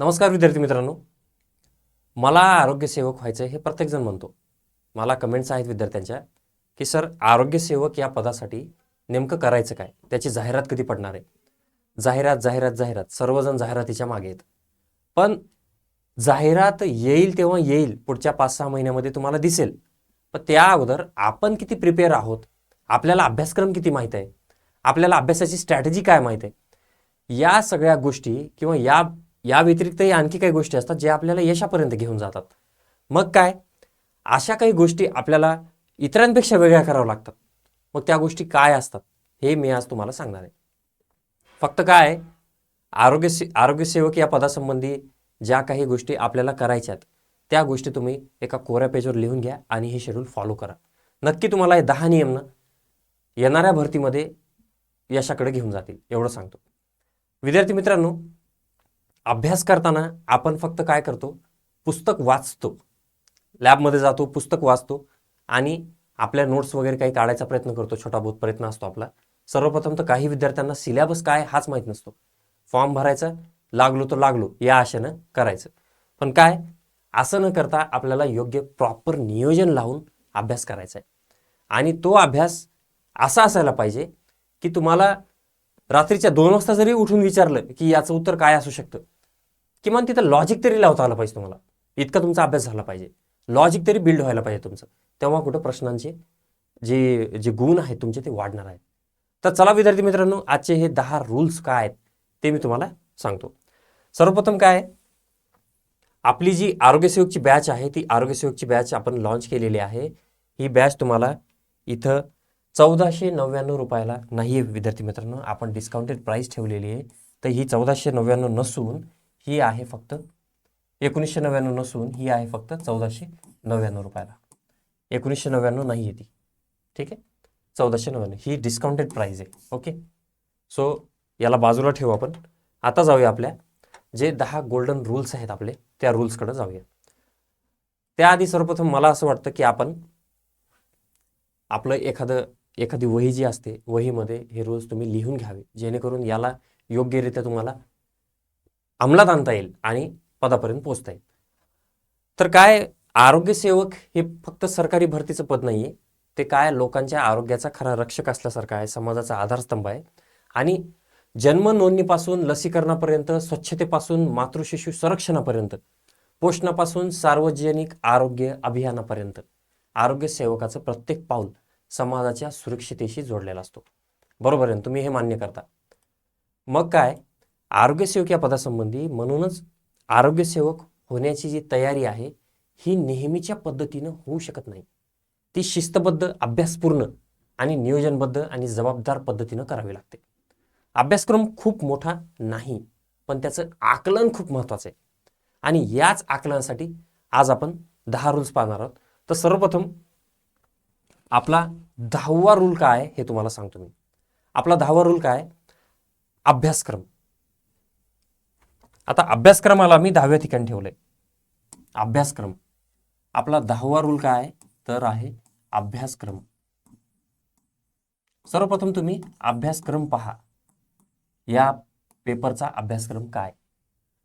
नमस्कार विद्यार्थी मित्रांनो. मला आरोग्यसेवक व्हायचं आहे हे प्रत्येकजण म्हणतो. मला कमेंट्स आहेत विद्यार्थ्यांच्या की सर आरोग्यसेवक या पदासाठी नेमकं करायचं काय? त्याची जाहिरात कधी पडणार आहे? जाहिरात जाहिरात जाहिरात. सर्वजण जाहिरातीच्या मागे आहेत. पण जाहिरात येईल तेव्हा येईल. पुढच्या पाच सहा महिन्यामध्ये तुम्हाला दिसेल. पण त्या अगोदर आपण किती प्रिपेअर आहोत? आपल्याला अभ्यासक्रम किती माहीत आहे? आपल्याला अभ्यासाची स्ट्रॅटेजी काय माहीत आहे? या सगळ्या गोष्टी किंवा या या व्यतिरिक्तही आणखी काही गोष्टी असतात जे आपल्याला यशापर्यंत घेऊन जातात. मग काय? अशा काही गोष्टी आपल्याला इतरांपेक्षा वेगळ्या कराव्या लागतात. मग त्या गोष्टी काय असतात हे मी आज तुम्हाला सांगणार आहे. फक्त काय? आरोग्य से आरोग्यसेवक या पदासंबंधी ज्या काही गोष्टी आपल्याला करायच्यात त्या गोष्टी तुम्ही एका कोऱ्या पेजवर लिहून घ्या आणि हे शेड्यूल फॉलो करा. नक्की तुम्हाला हे दहा नियमनं येणाऱ्या भरतीमध्ये यशाकडे घेऊन जातील एवढं सांगतो. विद्यार्थी मित्रांनो अभ्यास करताना आपण फक्त काय करतो? पुस्तक वाचतो. लॅबमध्ये जातो पुस्तक वाचतो आणि आपल्या नोट्स वगैरे काही काढायचा प्रयत्न करतो. छोटा बहुत प्रयत्न असतो आपला. सर्वप्रथम तर काही विद्यार्थ्यांना सिलेबस काय हाच माहीत नसतो. फॉर्म भरायचा लागलो तर लागलो या आशेनं करायचं. पण काय? असं न करता आपल्याला योग्य प्रॉपर नियोजन लावून अभ्यास करायचा आहे. आणि तो अभ्यास असा असायला पाहिजे की तुम्हाला रात्रीच्या दोन वाजता जरी उठून विचारलं की याचं उत्तर काय असू शकतं? किमान तिथं लॉजिक तरी लावता आलं पाहिजे तुम्हाला. इतका तुमचा अभ्यास झाला पाहिजे. लॉजिक तरी बिल्ड व्हायला पाहिजे तुमचं. तेव्हा कुठं प्रश्नांचे जे जे गुण आहेत तुमचे ते वाढणार आहेत. तर चला विद्यार्थी मित्रांनो आजचे हे दहा रूल्स काय आहेत ते मी तुम्हाला सांगतो. सर्वप्रथम काय आपली जी आरोग्यसेवकची बॅच आहे ती आरोग्यसेवकची बॅच आपण लॉन्च केलेली आहे. ही बॅच तुम्हाला इथं चौदाशे नव्याण्णव रुपयाला नाही आहे विद्यार्थी मित्रांनो आपण डिस्काउंटेड प्राईस ठेवलेली आहे. तर ही चौदाशे नव्याण्णव नसून ही आहे फक्त एकोणीसशे नव्याण्णव नसून ही आहे फक्त चौदाशे नव्याण्णव रुपयाला. एकोणीसशे नव्याण्णव नाही आहे ती. ठीक आहे? चौदाशे नव्याण्णव. ही डिस्काउंटेड प्राईज आहे. ओके सो याला बाजूला ठेवू आपण. आता जाऊया आपल्या जे दहा गोल्डन रूल्स आहेत आपले त्या रूल्सकडे जाऊया. त्याआधी सर्वप्रथम मला असं वाटतं की आपण आपलं एखादं एखादी वही जी असते वहीमध्ये हे रूल्स तुम्ही लिहून घ्यावे. जेणेकरून याला योग्यरित्या तुम्हाला अंमलात आणता येईल आणि पदापर्यंत पोहोचता येईल. तर काय आरोग्यसेवक हे फक्त सरकारी भरतीचं पद नाही आहे ते काय लोकांच्या आरोग्याचा खरा रक्षक असल्यासारखं आहे समाजाचा आधारस्तंभ आहे. आणि जन्म नोंदणीपासून लसीकरणापर्यंत स्वच्छतेपासून मातृशिशु संरक्षणापर्यंत पोषणापासून सार्वजनिक आरोग्य अभियानापर्यंत आरोग्य सेवकाचं प्रत्येक पाऊल समाजाच्या सुरक्षितेशी जोडलेला असतो. बरोबर आहे ना? तुम्ही हे मान्य करता. मग काय? आरोग्यसेवक या पदासंबंधी म्हणूनच आरोग्यसेवक होण्याची जी तयारी आहे ही नेहमीच्या पद्धतीनं होऊ शकत नाही. ती शिस्तबद्ध अभ्यासपूर्ण आणि नियोजनबद्ध आणि जबाबदार पद्धतीनं करावी लागते. अभ्यासक्रम खूप मोठा नाही पण त्याचं आकलन खूप महत्त्वाचं आहे. आणि याच आकलनासाठी आज आपण दहा रूल्स पाहणार आहोत. तर सर्वप्रथम आपला दहावा रूल काय आहे हे तुम्हाला सांगतो मी. आपला दहावा रूल काय अभ्यासक्रम. आता अभ्यासक्रमाला मी दहाव्या ठिकाणी ठेवलंय. अभ्यासक्रम. आपला दहावा रूल काय? तर आहे अभ्यासक्रम. सर्वप्रथम तुम्ही अभ्यासक्रम पहा. या पेपरचा अभ्यासक्रम काय?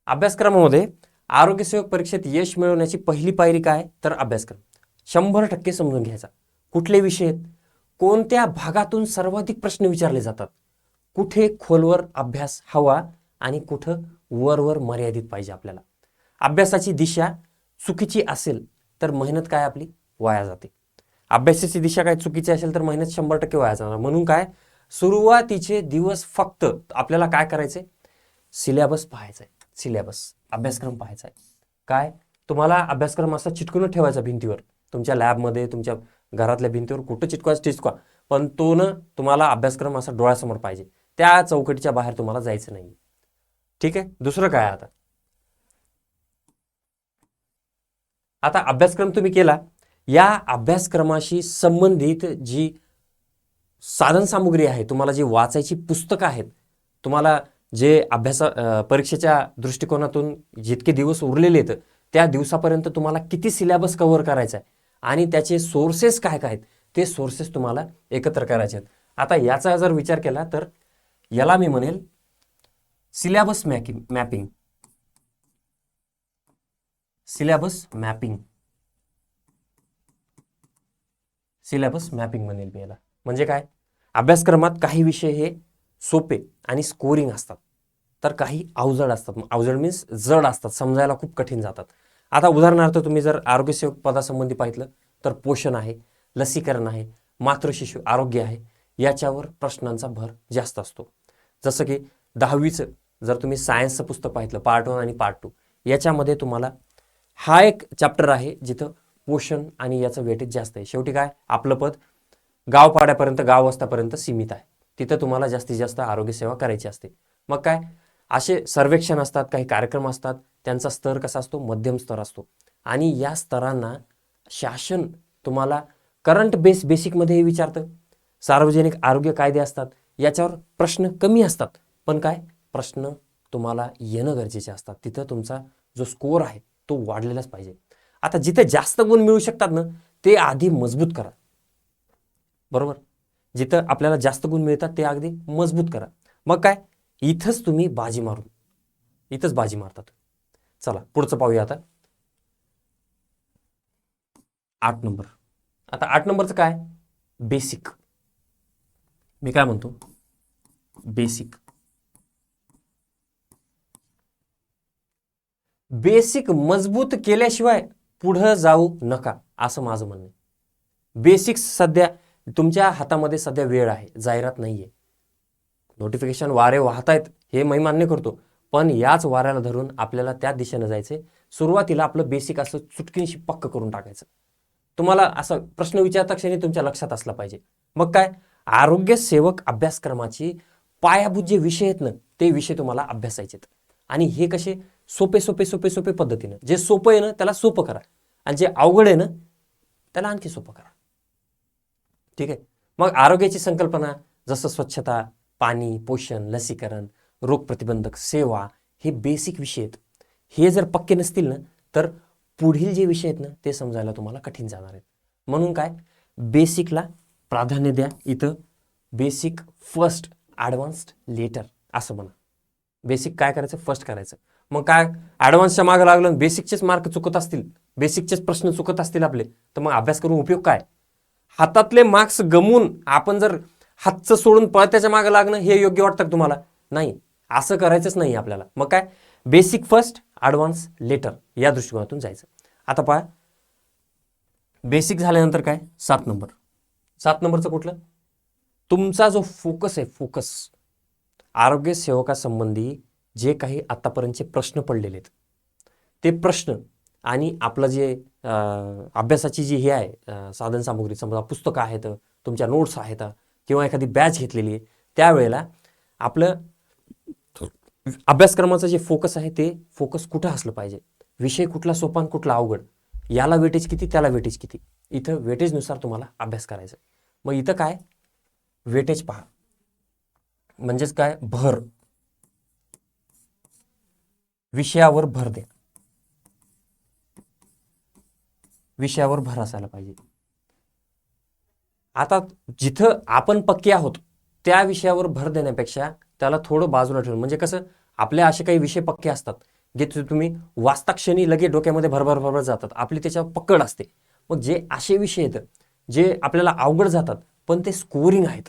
अभ्यासक्रमामध्ये आरोग्यसेवक परीक्षेत यश मिळवण्याची पहिली पायरी काय? तर अभ्यासक्रम. शंभर टक्के समजून घ्यायचा. कुठले विषय आहेत? कोणत्या भागातून सर्वाधिक प्रश्न विचारले जातात? कुठे खोलवर अभ्यास हवा? आणि कुठं वरवर मर्यादित पाहिजे आपल्याला. अभ्यासाची दिशा चुकीची असेल तर मेहनत काय आपली? वाया जाते. अभ्यासाची दिशा काय चुकीची असेल तर मेहनत शंभर टक्के वाया जाणार. म्हणून काय? सुरुवातीचे दिवस फक्त आपल्याला काय करायचंय? सिलेबस पाहायचा आहे सिलेबस अभ्यासक्रम पाहायचा आहे काय? तुम्हाला अभ्यासक्रम असा चिटकून ठेवायचा भिंतीवर. तुमच्या लॅबमध्ये तुमच्या घरातल्या भिंतीवर कुठं चिटकवायचं चिटकवा. पण तो न तुम्हाला अभ्यासक्रम असा डोळ्यासमोर पाहिजे. त्या चौकटीच्या बाहेर तुम्हाला जायचं नाही ठीक आहे? दुसरं काय आता? आता अभ्यासक्रम तुम्ही केला. या अभ्यासक्रमाशी संबंधित जी साधनसामुग्री आहे तुम्हाला जी वाचायची पुस्तकं आहेत तुम्हाला जे अभ्यासा परीक्षेच्या दृष्टिकोनातून जितके दिवस उरलेले आहेत त्या दिवसापर्यंत तुम्हाला किती सिलेबस कव्हर करायचा आहे आणि त्याचे सोर्सेस काय काय आहेत ते सोर्सेस तुम्हाला एकत्र करायचे आहेत. आता याचा जर विचार केला तर याला मी म्हणेल syllabus making mapping syllabus mapping syllabus mapping म्हणेल मी याला. म्हणजे काय? अभ्यासक्रमात काही विषय हे सोपे आणि स्कोरिंग असतात. तर काही अवजड असतात. अवजड मीन्स जड असतात. समजायला खूप कठीण जातात. आता उदाहरणार्थ तुम्ही जर आरोग्यसेवक पदासंबंधी पाहिलं तर पोषण आहे लसीकरण आहे मातृशिशु आरोग्य आहे याच्यावर प्रश्नांचा भर जास्त असतो. जसं की दहावीचं जर तुम्ही सायन्सचं पुस्तक पाहिलं पार्ट वन आणि पार्ट टू याच्यामध्ये तुम्हाला हा एक चॅप्टर आहे जिथं पोषण आणि याचं वेटेज जास्त आहे. शेवटी काय? आपलं पद गावपाड्यापर्यंत गाव वस्तापर्यंत सीमित आहे. तिथं तुम्हाला जास्तीत जास्त आरोग्यसेवा करायची असते. मग काय? असे सर्वेक्षण असतात काही कार्यक्रम असतात त्यांचा स्तर कसा असतो? मध्यम स्तर असतो. आणि या स्तरांना शासन तुम्हाला करंट बेस बेसिकमध्ये विचारतं. सार्वजनिक आरोग्य कायदे असतात. याच्यावर प्रश्न कमी असतात. पण काय? प्रश्न तुम्हाला येणं गरजेचे असतात. तिथं तुमचा जो स्कोअर आहे तो वाढलेलाच पाहिजे. आता जिथे जास्त गुण मिळू शकतात ना ते आधी मजबूत करा. बरोबर? जिथं आपल्याला जास्त गुण मिळतात ते अगदी मजबूत करा. मग काय? इथंच तुम्ही बाजी मारून. इथंच बाजी मारतात. चला पुढचं पाहूया आता. आठ नंबर. आता आठ नंबरचं काय? बेसिक मी काय म्हणतो? बेसिक बेसिक मजबूत केल्याशिवाय पुढं जाऊ नका असं माझं म्हणणं आहे. बेसिक्स सध्या तुमच्या हातामध्ये सध्या वेळ आहे जाहिरात नाही आहे नोटिफिकेशन वारे वाहत आहेत हे मी मान्य करतो. पण याच वाऱ्याला धरून आपल्याला त्या दिशेनं जायचे सुरुवातीला आपलं बेसिक असं चुटकींशी पक्क करून टाकायचं. तुम्हाला असं प्रश्न विचारता क्षणी तुमच्या लक्षात असला पाहिजे. मग काय? आरोग्य सेवक अभ्यासक्रमाची पायाभूत जे विषय आहेत ना ते विषय तुम्हाला अभ्यासायचे आणि हे कसे? सोपे सोपे सोपे सोपे पद्धतीनं. जे सोपं आहे ना त्याला सोपं करा. आणि जे अवघड आहे ना त्याला आणखी सोपं करा. ठीक आहे? मग आरोग्याची संकल्पना जसं स्वच्छता पाणी पोषण लसीकरण रोगप्रतिबंधक सेवा हे बेसिक विषय आहेत. हे जर पक्के नसतील ना तर पुढील जे विषय आहेत ना ते समजायला तुम्हाला कठीण जाणार आहेत. म्हणून काय? बेसिकला प्राधान्य द्या इथं. बेसिक फर्स्ट ॲडव्हान्स्ड लेटर असं म्हणा. बेसिक काय करायचं? फर्स्ट करायचं. मग काय? ॲडव्हान्सच्या मागं लागलं बेसिकचेच मार्क चुकत असतील. बेसिकचेच प्रश्न चुकत असतील आपले. तर मग अभ्यास करून उपयोग काय? हातातले मार्क्स गमवून आपण जर हातचं सोडून पळत्याच्या मागं लागणं हे योग्य वाटतं का तुम्हाला? नाही. असं करायचंच नाही आपल्याला. मग काय? बेसिक फर्स्ट ॲडव्हान्स लेटर या दृष्टिकोनातून जायचं. आता पहा. बेसिक झाल्यानंतर काय? सात नंबर सात नंबरचं कुठलं? तुमचा जो फोकस आहे फोकस आरोग्य सेवकासंबंधी जे काही आत्तापर्यंतचे प्रश्न पडलेले आहेत. ते प्रश्न आणि आपलं जे अभ्यासाची जी हे आहे साधनसामुग्री समजा पुस्तकं आहेत तुमच्या नोट्स आहेत किंवा एखादी बॅच घेतलेली आहे त्यावेळेला आपलं अभ्यासक्रमाचं जे फोकस आहे ते फोकस कुठं असलं पाहिजे? विषय कुठला सोपान कुठला अवघड? याला वेटेज किती त्याला वेटेज किती? इथं वेटेजनुसार तुम्हाला अभ्यास करायचा मग इथं काय? वेटेज पहा. म्हणजेच काय? भर. विषयावर भर द्या विषयावर भर असायला पाहिजे. आता जिथं आपण पक्के आहोत त्या विषयावर भर देण्यापेक्षा त्याला थोडं बाजूला ठेवून म्हणजे कसं आपले असे काही विषय पक्के असतात जे तुम्ही वाचता क्षणी डोक्यामध्ये भरभर भरभर जातात. आपली त्याच्यावर पकड असते. मग जे असे विषय आहेत जे आपल्याला अवघड जातात पण ते स्कोरिंग आहेत.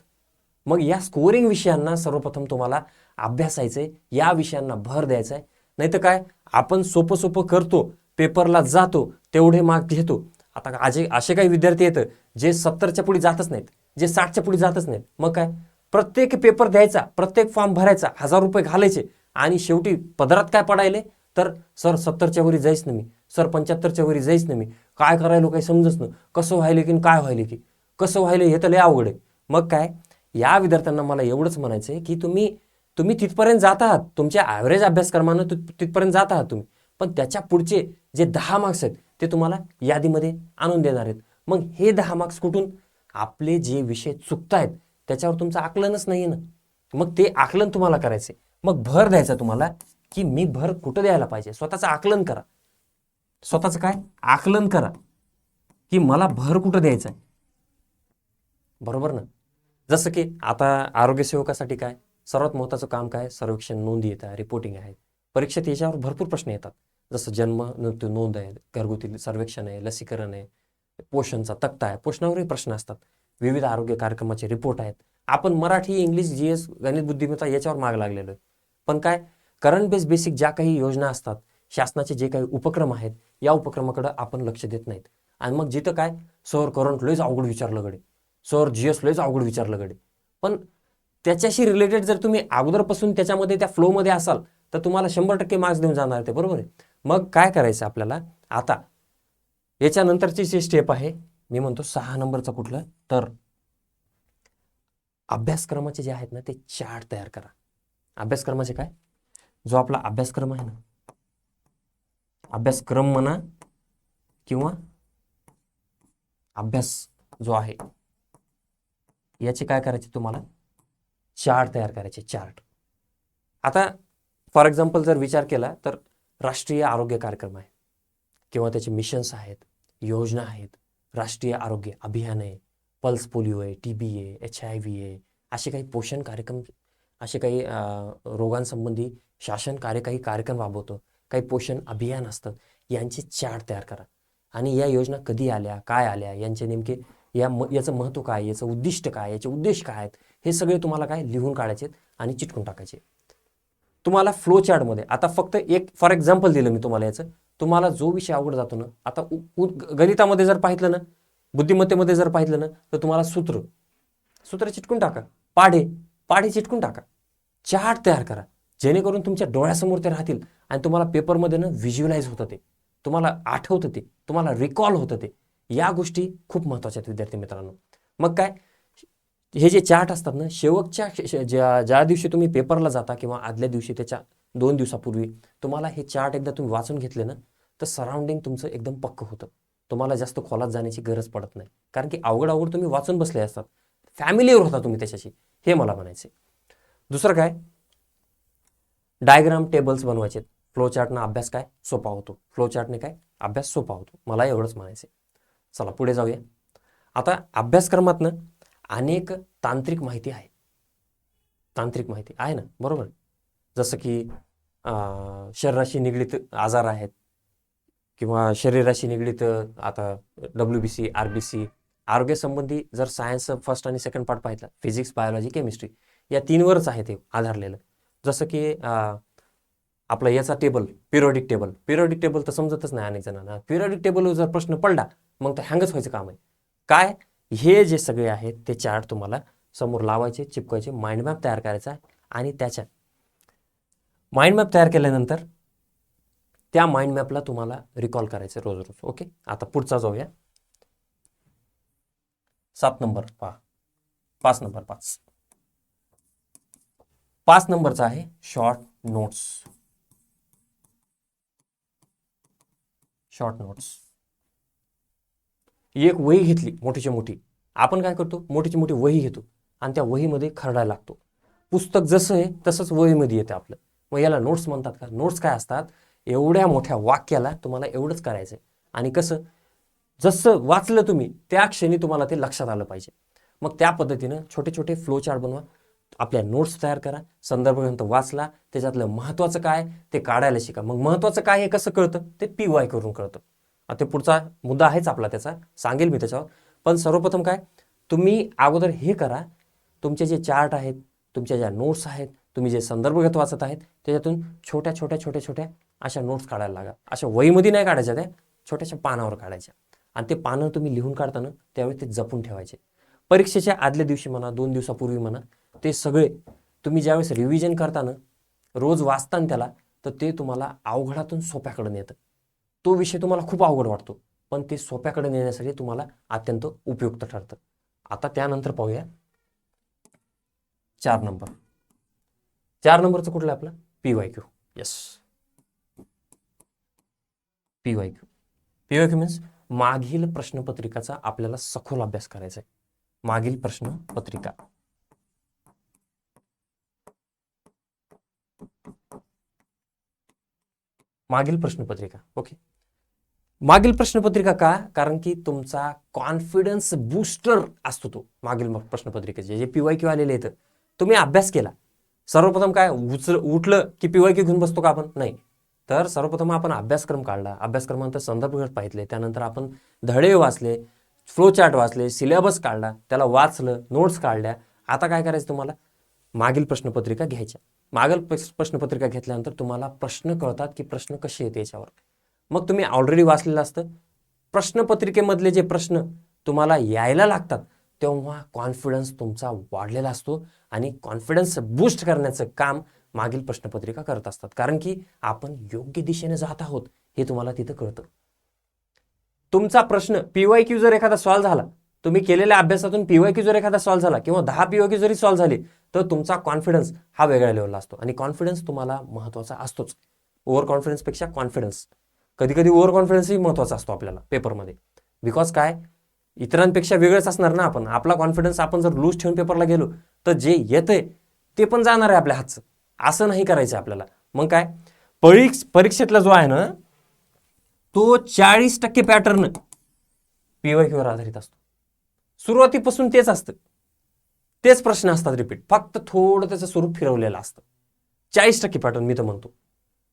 मग या स्कोरिंग विषयांना सर्वप्रथम तुम्हाला अभ्यासायचंय या विषयांना भर द्यायचा आहे नाही तर काय? आपण सोपं सोपं करतो पेपरला जातो तेवढे मार्क घेतो. आता असे असे काही विद्यार्थी आहेत जे सत्तरच्या पुढे जातच नाहीत जे साठच्या पुढे जातच नाहीत. मग काय? प्रत्येक पेपर द्यायचा प्रत्येक फॉर्म भरायचा हजार रुपये घालायचे आणि शेवटी पदरात काय पडायले? तर सर सत्तरच्या वरी जाईच ना मी. सर पंच्याहत्तरच्या वरी जाईच ना मी. काय करायलो काही समजच ना कसं व्हायले की काय व्हायले की? कसं व्हायले हे तर लय अवघड आहे. मग काय? या विद्यार्थ्यांना मला एवढंच म्हणायचं आहे की तुम्ही तुम्ही तिथपर्यंत जात आहात. तुमच्या ॲव्हरेज अभ्यासक्रमानं तिथपर्यंत जात आहात तुम्ही. पण त्याच्या पुढचे जे दहा मार्क्स आहेत ते तुम्हाला यादीमध्ये आणून देणार आहेत. मग हे दहा मार्क्स कुठून? आपले जे विषय चुकतायत त्याच्यावर तुमचं आकलनच नाही ना. मग ते आकलन तुम्हाला करायचे मग भर द्यायचा तुम्हाला की मी भर कुठं द्यायला पाहिजे? स्वतःचं आकलन करा. स्वतःचं काय? आकलन करा. की मला भर कुठं द्यायचा आहे बरोबर ना? जसं की आता आरोग्यसेवकासाठी काय? सर्वात महत्त्वाचं काम काय? सर्वेक्षण नोंदी येतात रिपोर्टिंग आहे. परीक्षेत याच्यावर भरपूर प्रश्न येतात. जसं जन्म मृत्यू नोंद आहे घरगुती सर्वेक्षण आहे लसीकरण आहे पोषणचा तक्ता आहे पोषणावरही प्रश्न असतात. विविध आरोग्य कार्यक्रमाचे रिपोर्ट आहेत. आपण मराठी इंग्लिश जी एस गणित बुद्धिमत्ता याच्यावर माग लागलेलो आहे. पण काय? करंट बेस बेसिक ज्या काही योजना असतात शासनाचे जे काही उपक्रम आहेत या उपक्रमाकडे आपण लक्ष देत नाहीत. आणि मग जिथं काय? सर करंट लयच अवघड विचारलं गडे. सर जी एस लयच अवघड विचारलं गडे. पण त्याच्याशी रिलेटेड जर तुम्ही अगोदरपासून त्याच्यामध्ये त्या फ्लोमध्ये असाल तर तुम्हाला शंभर टक्के मार्क्स देऊन जाणार ते बरोबर आहे? मग काय करायचं आपल्याला? आता याच्यानंतरची जी स्टेप आहे मी म्हणतो सहा नंबरचं कुठलं? तर अभ्यासक्रमाचे जे आहेत ना ते चार्ट तयार करा. अभ्यासक्रमाचे काय? जो आपला अभ्यासक्रम आहे ना अभ्यासक्रम म्हणा किंवा अभ्यास जो आहे याचे काय करायचे तुम्हाला? चार्ट तयार करायचे चार्ट. आता फॉर एक्झाम्पल जर विचार केला तर राष्ट्रीय आरोग्य कार्यक्रम आहे. किंवा त्याचे मिशन्स आहेत योजना आहेत राष्ट्रीय आरोग्य अभियान आहे पल्स पोलिओ आहे टी बी आहे एच आय व्ही आहे असे काही पोषण कार्यक्रम असे काही रोगांसंबंधी शासन कार्य काही कार्यक्रम राबवतो काही पोषण अभियान असतं यांचे चार्ट तयार करा. आणि या योजना कधी आल्या काय आल्या यांचे नेमके या म याचं महत्त्व काय याचं उद्दिष्ट काय याचे उद्देश काय आहेत हे सगळे तुम्हाला काय लिहून काढायचे आणि चिटकून टाकायचे तुम्हाला फ्लो चार्टमध्ये आता फक्त एक फॉर एक्झाम्पल दिलं मी तुम्हाला याचं. तुम्हाला जो विषय आवड जातो ना आता उ- उ- गणितामध्ये जर पाहिलं ना बुद्धिमत्तेमध्ये जर पाहिलं ना तर तुम्हाला सूत्र. सूत्र चिटकून टाका. पाढे. पाढे चिटकून टाका. चार्ट तयार करा. जेणेकरून तुमच्या डोळ्यासमोर ते राहतील आणि तुम्हाला पेपरमध्ये ना व्हिज्युअलाइज होतं ते. तुम्हाला आठवतं ते. तुम्हाला रिकॉल होतं ते. या गोष्टी खूप महत्त्वाच्या आहेत विद्यार्थी मित्रांनो. मग काय? हे जे चार्ट असतात ना शेवटच्या ज्या ज्या दिवशी तुम्ही पेपरला जाता किंवा आदल्या दिवशी त्याच्या दोन दिवसापूर्वी तुम्हाला हे चार्ट एकदा तुम्ही वाचून घेतले ना तर सराउंडिंग तुमचं एकदम पक्क होतं. तुम्हाला जास्त खोलात जाण्याची गरज पडत नाही. कारण की अवघड अवघड तुम्ही वाचून बसले असतात. फॅमिलीवर होता तुम्ही त्याच्याशी हे मला म्हणायचे दुसरं काय? डायग्राम टेबल्स बनवायचे फ्लो चार्टनं अभ्यास काय? सोपा होतो. फ्लो चार्टने काय? अभ्यास सोपा होतो. मला एवढंच म्हणायचं चला पुढे जाऊया. आता अभ्यासक्रमातनं अनेक तांत्रिक माहिती आहे. तांत्रिक माहिती आहे ना? बरोबर? जसं की शरीराशी निगडीत आजार आहेत किंवा शरीराशी निगडीत आता W B C R B C आरोग्यसंबंधी जर सायन्स फर्स्ट आणि सेकंड पार्ट पाहिला फिजिक्स बायोलॉजी केमिस्ट्री या तीनवरच आहे ते आधारलेलं. जसं की आपला याचा table periodic table periodic table तर समजतच नाही अनेक जणांना. पिरियडिक टेबलवर जर प्रश्न पडला मग तर हँगच व्हायचं काम आहे. काय? हे जे सगळे आहेत ते चार्ट तुम्हाला समोर लावायचे चिपकायचे माइंड मॅप तयार करायचा आहे आणि त्याच्या माइंड मॅप तयार केल्यानंतर त्या माइंड मॅपला तुम्हाला रिकॉल करायचं रोज रोज ओके आता पुढचा जाऊया. सात नंबर पहा. पाच नंबर पाच. पाच नंबरचा आहे शॉर्ट नोट्स शॉर्ट नोट्स एक वही घेतली मोठीची मोठी. आपण काय करतो? मोठीची मोठी वही घेतो आणि त्या वहीमध्ये खरडायला लागतो. पुस्तक जसं आहे तसंच वहीमध्ये येतं आपलं. मग याला नोट्स म्हणतात का? नोट्स काय असतात? एवढ्या मोठ्या वाक्याला तुम्हाला एवढंच करायचं आहे. आणि कसं? जसं वाचलं तुम्ही त्या क्षणी तुम्हाला ते लक्षात आलं पाहिजे. मग त्या पद्धतीनं छोटे छोटे फ्लो चार्ट बनवा. आपल्या नोट्स तयार करा. संदर्भ ग्रंथ वाचला. त्याच्यातलं महत्त्वाचं काय? ते काढायला शिका. मग महत्त्वाचं काय हे कसं कळतं? ते पी वाय करून कळतं. ते पुढचा मुद्दा आहेच आपला त्याचा. सांगेल मी त्याच्यावर. पण सर्वप्रथम काय? तुम्ही अगोदर हे करा. तुमचे जे चार्ट आहेत तुमच्या ज्या नोट्स आहेत तुम्ही जे संदर्भ घेत वाचत आहेत त्याच्यातून छोट्या छोट्या छोट्या छोट्या अशा नोट्स काढायला लागा. अशा वहीमध्ये नाही काढायच्या त्या. छोट्याशा पानावर काढायच्या. आणि ते पानं तुम्ही लिहून काढताना त्यावेळी ते जपून ठेवायचे. परीक्षेच्या आदल्या दिवशी म्हणा दोन दिवसापूर्वी म्हणा ते सगळे तुम्ही ज्यावेळेस रिव्हिजन करताना रोज वाचताना त्याला तर ते तुम्हाला अवघडातून सोप्याकडे नेतं तो विषय तुम्हाला खूप अवघड वाटतो. पण ते सोप्याकडे नेण्यासाठी तुम्हाला अत्यंत उपयुक्त ठरतं. आता त्यानंतर पाहूया. चार नंबर. चार नंबरचं कुठलं आपलं? P Y Q. Yes P Y Q. P Y Q means मागील प्रश्नपत्रिकाचा आपल्याला सखोल अभ्यास करायचा आहे मागील प्रश्नपत्रिका. मागील प्रश्नपत्रिका. ओके मागील प्रश्नपत्रिका का? कारण की तुमचा कॉन्फिडन्स बूस्टर असतो तो मागील म- प्रश्नपत्रिकेचे जे पी वाय क्यू आलेले आहेत. तुम्ही अभ्यास केला. सर्वप्रथम काय उचल उठलं की पी वाय क्यू घेऊन बसतो का आपण? नाही. तर सर्वप्रथम आपण अभ्यासक्रम काढला. अभ्यासक्रमानंतर संदर्भ ग्रंथ पाहितले. त्यानंतर आपण धडे वाचले फ्लो चार्ट वाचले सिलेबस काढला त्याला वाचलं नोट्स काढल्या. आता काय करायचं तुम्हाला? मागील प्रश्नपत्रिका घ्यायच्या. मागील प्रश्नपत्रिका घेतल्यानंतर तुम्हाला प्रश्न कळतात की प्रश्न कसे येते याच्यावर. मग तुम्ही ऑलरेडी वाचलेलं असतं. प्रश्नपत्रिकेमधले जे प्रश्न तुम्हाला यायला लागतात तेव्हा कॉन्फिडन्स तुमचा वाढलेला असतो आणि कॉन्फिडन्स बूस्ट करण्याचं काम मागील प्रश्नपत्रिका करत असतात. कारण की आपण योग्य दिशेने जात आहोत हे तुम्हाला तिथं कळतं. तुमचा प्रश्न पीवाय क्यू जर एखादा सॉल्व्ह झाला तुम्ही केलेल्या अभ्यासातून पीवाय क्यू जर एखादा सॉल्व्ह झाला किंवा दहा पीवाय क्यू जरी सॉल्व्ह झाले तर तुमचा कॉन्फिडन्स हा वेगळ्या लेवलला असतो आणि कॉन्फिडन्स तुम्हाला महत्त्वाचा असतोच. ओव्हर कॉन्फिडन्सपेक्षा कॉन्फिडन्स कधी कधी ओव्हर कॉन्फिडन्सही महत्त्वाचा असतो आपल्याला पेपरमध्ये बिकॉज काय? इतरांपेक्षा वेगळंच असणार ना आपण. आपला कॉन्फिडन्स आपण जर लूज ठेवून पेपरला गेलो तर जे येतंय ते पण जाणार आहे आपल्या हातचं. असं नाही करायचं आपल्याला. मग काय? परीक्ष परीक्षेतला जो आहे ना तो चाळीस टक्के पॅटर्न पीवायक्यूवर आधारित असतो. सुरुवातीपासून तेच असतं. तेच प्रश्न असतात रिपीट फक्त थोडं त्याचं स्वरूप फिरवलेलं असतं. चाळीस टक्के पॅटर्न मी तर म्हणतो.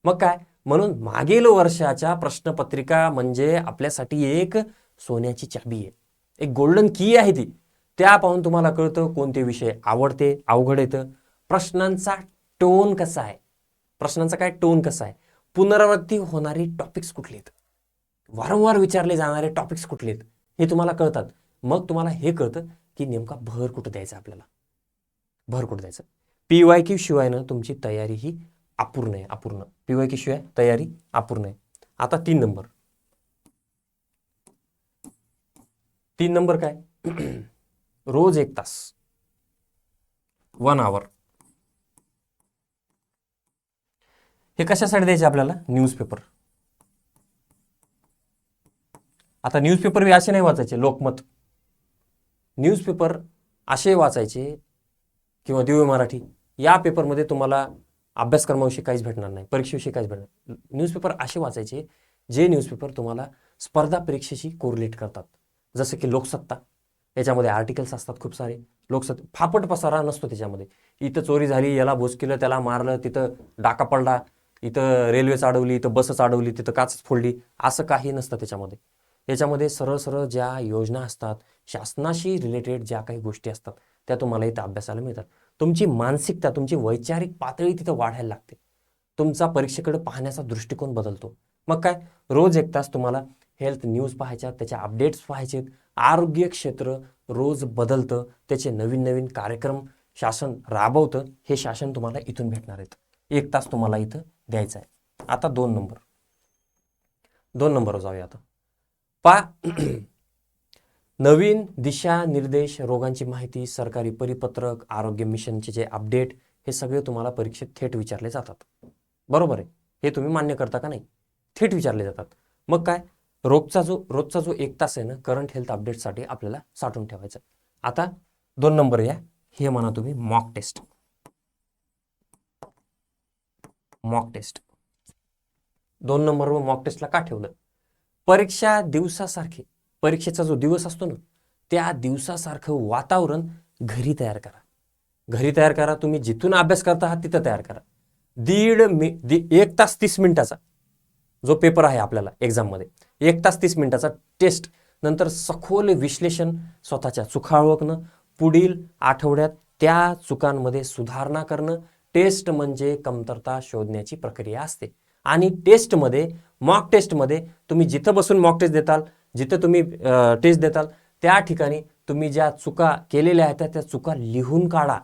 मग काय? म्हणून मागील वर्षाच्या प्रश्नपत्रिका म्हणजे आपल्यासाठी एक सोन्याची चाबी आहे. एक गोल्डन की आहे ती. त्या पाहून तुम्हाला कळतं कोणते विषय आवडते अवघड येतं. प्रश्नांचा टोन कसा आहे? प्रश्नांचा काय टोन कसा आहे? पुनरावृत्ती होणारी टॉपिक्स कुठले आहेत? वारंवार विचारले जाणारे टॉपिक्स कुठले आहेत? हे तुम्हाला कळतात. मग तुम्हाला हे कळतं की नेमका भर कुठं द्यायचा आपल्याला? भर कुठं द्यायचं? पी वाय क्यू शिवायनं तुमची तयारी ही अपूर्ण आहे अपूर्ण. पी वाय शिवाय तयारी अपूर्ण आहे आता तीन नंबर. तीन नंबर काय? रोज एक तास. वन आवर हे कशासाठी द्यायचे आपल्याला? न्यूजपेपर आता न्यूजपेपर बी असे नाही वाचायचे लोकमत. न्यूजपेपर असे वाचायचे किंवा दिव्य मराठी या पेपरमध्ये तुम्हाला अभ्यासक्रमाविषयी काहीच भेटणार नाही परीक्षेविषयी काहीच भेटणार न्यूजपेपर असे वाचायचे जे न्यूजपेपर तुम्हाला स्पर्धा परीक्षेशी कोरिलेट करतात. जसं की लोकसत्ता याच्यामध्ये आर्टिकल्स असतात खूप सारे. लोकसत्ता फापट पसारा नसतो त्याच्यामध्ये. इथं चोरी झाली याला भोस त्याला मारलं तिथं डाका पडला इथं रेल्वे चाढवली इथं बसच अडवली तिथं काच फोडली असं काही नसतं त्याच्यामध्ये. याच्यामध्ये सरळ सरळ ज्या योजना असतात शासनाशी रिलेटेड ज्या काही गोष्टी असतात त्या तुम्हाला इथं अभ्यासाला मिळतात. तुमची मानसिकता तुमची वैचारिक पातळी तिथं वाढायला लागते. तुमचा परीक्षेकडे पाहण्याचा दृष्टिकोन बदलतो. मग काय? रोज एक तास तुम्हाला हेल्थ न्यूज पाहायच्या त्याच्या अपडेट्स पाहायचेत. आरोग्य क्षेत्र रोज बदलतं. त्याचे नवीन नवीन कार्यक्रम शासन राबवतं. हे शासन तुम्हाला इथून भेटणार आहेत. एक तास तुम्हाला इथं द्यायचा आहे. आता दोन नंबर. दोन नंबर जाऊया आता. पा नवीन दिशा निर्देश रोगांची माहिती सरकारी परिपत्रक आरोग्य मिशनचे जे अपडेट हे सगळे तुम्हाला परीक्षेत थेट विचारले जातात. बरोबर आहे? हे तुम्ही मान्य करता का नाही? थेट विचारले जातात. मग काय? रोजचा जो रोजचा जो एक तास आहे ना करंट हेल्थ अपडेटसाठी आपल्याला साठवून ठेवायचं आता दोन नंबर या. हे म्हणा तुम्ही मॉक टेस्ट मॉक टेस्ट दोन नंबरवर मॉक टेस्टला का ठेवलं? परीक्षा दिवसासारखे. परीक्षेचा जो दिवस असतो ना त्या दिवसासारखं वातावरण घरी तयार करा. घरी तयार करा तुम्ही जिथून अभ्यास करता आहात तिथं तयार करा. दीड मि दी एक तास तीस मिनिटाचा जो पेपर आहे आपल्याला एक्झाममध्ये एक तास तीस मिनिटाचा टेस्ट नंतर सखोल विश्लेषण स्वतःच्या चुका ओळखणं पुढील आठवड्यात त्या चुकांमध्ये सुधारणा करणं टेस्ट म्हणजे कमतरता शोधण्याची प्रक्रिया असते. आणि टेस्टमध्ये मॉक टेस्टमध्ये तुम्ही जिथं बसून मॉक टेस्ट देताल जिथं तुम्ही टेस्ट देताल त्या ठिकाणी तुम्ही ज्या चुका केलेल्या आहेत त्या- त्या चुका लिहून काढा.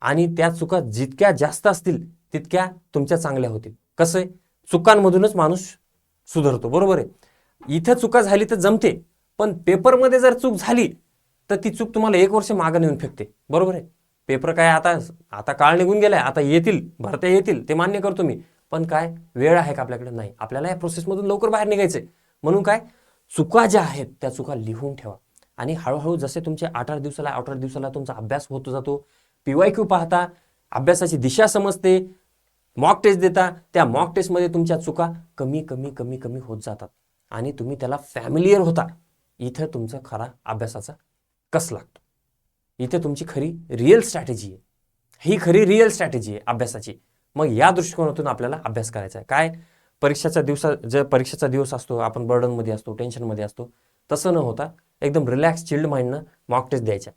आणि त्या चुका जितक्या जास्त असतील तितक्या तुमच्या चांगल्या होतील. कसं आहे? चुकांमधूनच माणूस सुधारतो. बरोबर आहे? इथं चुका झाली तर जमते पण पेपरमध्ये जर चूक झाली तर ती चूक तुम्हाला एक वर्ष मागं नेऊन फेकते. बरोबर आहे? पेपर काय आता आता काळ निघून गेलाय आता येतील भरत्या येतील ते मान्य करतो मी. पण काय? वेळ आहे का आपल्याकडे? नाही. आपल्याला या प्रोसेसमधून लवकर बाहेर निघायचंय. म्हणून काय? चुका ज्या आहेत त्या चुका लिहून ठेवा. आणि हळूहळू जसे तुमचे आठ आठ दिवसाला आठ आठ दिवसाला तुमचा अभ्यास होत जातो पीवाय क्यू पाहता अभ्यासाची दिशा समजते मॉक टेस्ट देता त्या मॉक टेस्टमध्ये तुमच्या चुका कमी कमी कमी कमी होत जातात. आणि तुम्ही त्याला फॅमिलियर होता. इथं तुमचा खरा अभ्यासाचा कस लागतो? इथे तुमची खरी रिअल स्ट्रॅटेजी आहे. ही खरी रिअल स्ट्रॅटेजी आहे अभ्यासाची. मग या दृष्टिकोनातून आपल्याला अभ्यास करायचा आहे. काय? परीक्षेचा दिवसा जे परीक्षेचा दिवस असतो आपण बर्डनमध्ये असतो टेन्शनमध्ये असतो तसं न होता एकदम रिलॅक्स चिल्ड माइंडनं मॉक टेस्ट द्यायच्या.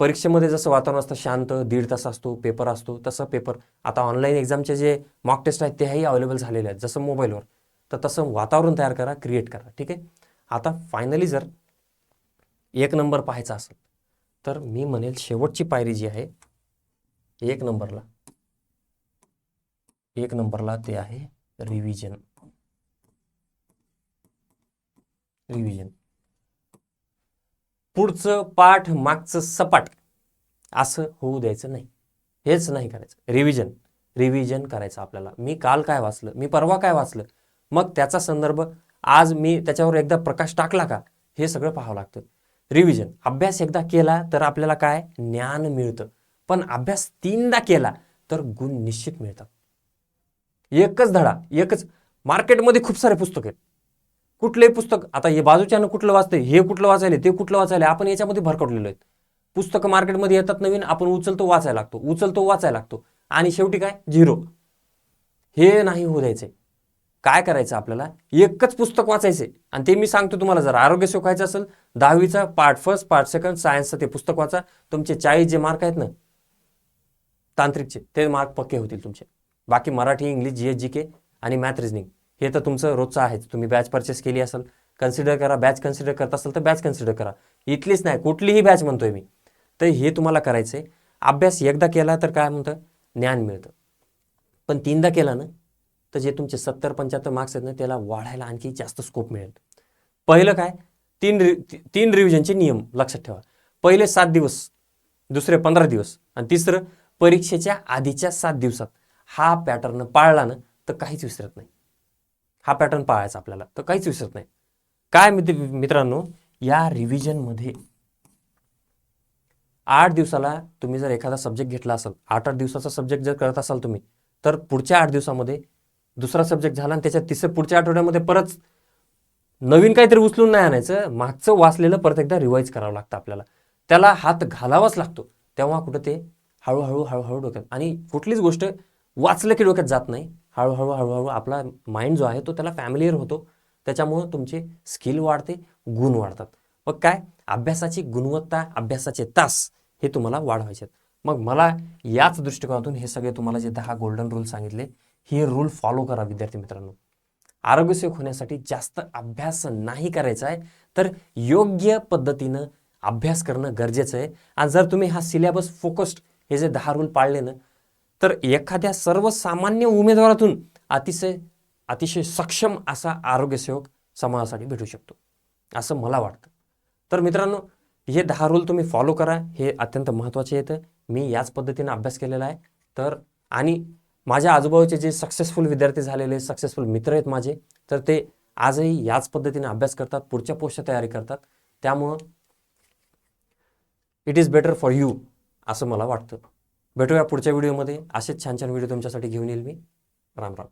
परीक्षेमध्ये जसं वातावरण असतं शांत दीड तास असतो पेपर असतो तसं पेपर आता ऑनलाईन एक्झामचे जे मॉक टेस्ट आहेत तेही अवेलेबल झालेले आहेत. जसं मोबाईलवर तर तसं वातावरण तयार करा क्रिएट करा ठीक आहे? आता फायनली जर एक नंबर पाहायचा असेल तर मी म्हणेल शेवटची पायरी जी आहे एक नंबरला एक नंबरला ते आहे रिव्हिजन रिव्हिजन पुढचं पाठ मागचं सपाट. असं होऊ द्यायचं नाही. हेच नाही करायचं. रिव्हिजन रिव्हिजन करायचं आपल्याला. मी काल काय वाचलं? मी परवा काय वाचलं? मग त्याचा संदर्भ आज मी त्याच्यावर एकदा प्रकाश टाकला का? हे सगळं पाहावं लागतं. रिव्हिजन अभ्यास एकदा केला तर आपल्याला काय? ज्ञान मिळतं. पण अभ्यास तीनदा केला तर गुण निश्चित मिळतात. एकच धडा एकच. मार्केटमध्ये खूप सारे पुस्तक आहेत. कुठलंही पुस्तक आता हे बाजूच्यानं कुठलं वाचते हे कुठलं वाचायला ते कुठलं वाचायला आपण याच्यामध्ये भरकटलेलो आहेत. पुस्तकं मार्केटमध्ये येतात नवीन आपण उचलतो वाचायला लागतो. उचलतो वाचायला लागतो. आणि शेवटी काय? झिरो. हे नाही होऊ द्यायचे काय करायचं आपल्याला? एकच पुस्तक वाचायचे आणि ते मी सांगतो तुम्हाला जर. आरोग्य शिकायचं असेल दहावीचा पार्ट फर्स्ट पार्ट सेकंड सायन्सचं ते पुस्तक वाचा. तुमचे चाळीस जे मार्क आहेत ना तांत्रिकचे ते मार्क पक्के होतील तुमचे. बाकी Marathi English G S G K आणि मॅथ रिजनिंग हे तर तुमचं रोजचं आहेच. तुम्ही बॅच परचेस केली असेल कन्सिडर करा. बॅच कन्सिडर करत असेल तर बॅच कन्सिडर करा. इथलीच नाही कुठलीही बॅच म्हणतोय मी. तर हे तुम्हाला करायचं आहे अभ्यास एकदा केला तर काय म्हणतं? ज्ञान मिळतं. पण तीनदा केला ना तर जे तुमचे सत्तर पंच्याहत्तर मार्क्स आहेत ना त्याला वाढायला आणखी जास्त स्कोप मिळेल. पहिलं काय? तीन रि तीन रिव्हिजनचे नियम लक्षात ठेवा. पहिले सात दिवस दुसरे पंधरा दिवस आणि तिसरं परीक्षेच्या आधीच्या सात दिवसात. हा पॅटर्न पाळला ना तर काहीच विसरत नाही. हा पॅटर्न पाळायचा आपल्याला तर काहीच विसरत नाही. काय मित्र मित्रांनो या रिव्हिजनमध्ये आठ दिवसाला तुम्ही जर एखादा सब्जेक्ट घेतला असेल आठ आठ दिवसाचा सब्जेक्ट जर करत असाल तुम्ही तर पुढच्या आठ दिवसामध्ये दुसरा सब्जेक्ट झाला आणि त्याच्या तिसऱ्या पुढच्या आठवड्यामध्ये परत नवीन काहीतरी उचलून नाही आणायचं मागचं वाचलेलं परत एकदा रिवाईज करावं लागतं आपल्याला. त्याला हात घालावाच लागतो. तेव्हा कुठं ते हळूहळू हळूहळू डोक्यात आणि कुठलीच गोष्ट वाचलं की डोक्यात जात नाही. हळूहळू हळूहळू आपला माइंड जो आहे तो त्याला फॅमिलीयर होतो. त्याच्यामुळं तुमचे स्किल वाढते गुण वाढतात. मग काय? अभ्यासाची गुणवत्ता अभ्यासाचे तास हे तुम्हाला वाढवायचे आहेत. मग मला याच दृष्टिकोनातून हे सगळे तुम्हाला जे दहा गोल्डन रूल सांगितले हे रूल फॉलो करा विद्यार्थी मित्रांनो. आरोग्यसेवक होण्यासाठी जास्त अभ्यास नाही करायचा आहे तर योग्य पद्धतीनं अभ्यास करणं गरजेचं आहे. आणि जर तुम्ही हा सिलेबस फोकस्ड हे जे दहा रूल पाळले ना तर एखाद्या सर्वसामान्य उमेदवारातून अतिशय अतिशय सक्षम असा आरोग्यसेवक समाजासाठी भेटू शकतो असं मला वाटतं. तर मित्रांनो हे दहा रूल तुम्ही फॉलो करा. हे अत्यंत महत्त्वाचे येतं. मी याच पद्धतीनं अभ्यास केलेला आहे. तर आणि माझ्या आजूबाजूचे जे सक्सेसफुल विद्यार्थी झालेले सक्सेसफुल मित्र आहेत माझे तर ते आजही याच पद्धतीने अभ्यास करतात पुढच्या पोस्टच्या तयारी करतात. त्यामुळं it is better for you असं मला वाटतं. भेटूया पुढच्या व्हिडिओमध्ये. असेच छान छान व्हिडिओ तुमच्यासाठी घेऊन येईल मी. राम राम.